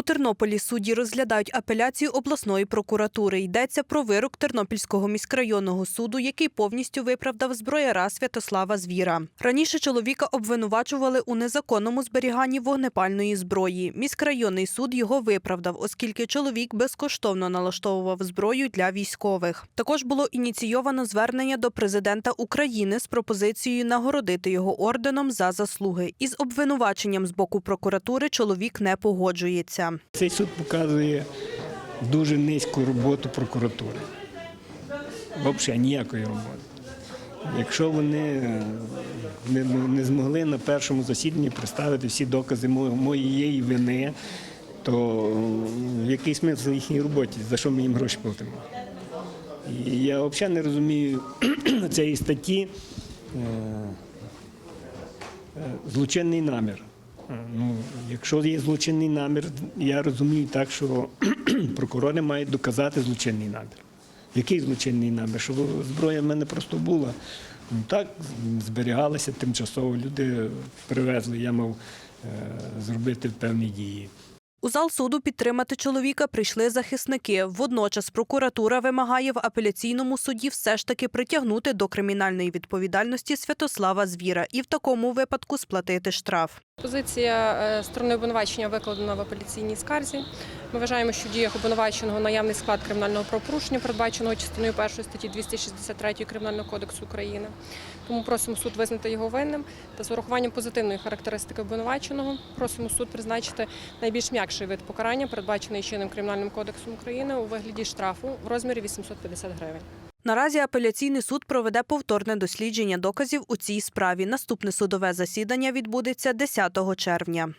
У Тернополі судді розглядають апеляцію обласної прокуратури. Йдеться про вирок Тернопільського міськрайонного суду, який повністю виправдав зброяра Святослава Звіра. Раніше чоловіка обвинувачували у незаконному зберіганні вогнепальної зброї. Міськрайонний суд його виправдав, оскільки чоловік безкоштовно налаштовував зброю для військових. Також було ініційовано звернення до президента України з пропозицією нагородити його орденом за заслуги. Із обвинуваченням з боку прокуратури чоловік не погоджується. Цей суд показує дуже низьку роботу прокуратури. Взагалі ніякої роботи. Якщо вони е, не, не змогли на першому засіданні представити всі докази моєї вини, то е, який смисл в їхній роботі, за що ми їм гроші платимо? І я взагалі не розумію цієї статті е, злочинний намір. Ну, якщо є злочинний намір, я розумію так, що прокурори мають доказати злочинний намір. Який злочинний намір? Що зброя в мене просто була. Ну, так, зберігалася тимчасово, люди привезли, я мав е, зробити певні дії. У зал суду підтримати чоловіка прийшли захисники. Водночас прокуратура вимагає в апеляційному суді все ж таки притягнути до кримінальної відповідальності Святослава Звіра і в такому випадку сплатити штраф. Позиція е, сторони обвинувачення викладена в апеляційній скарзі. Ми вважаємо, що в діях обвинуваченого наявний склад кримінального правопорушення, передбаченого частиною 1 статті 263 Кримінального кодексу України. Тому просимо суд визнати його винним та з урахуванням позитивної характеристики обвинуваченого просимо суд призначити найбільш м'якший вид покарання, передбачений чинним Кримінальним кодексом України у вигляді штрафу в розмірі 850 гривень. Наразі апеляційний суд проведе повторне дослідження доказів у цій справі. Наступне судове засідання відбудеться 10 червня.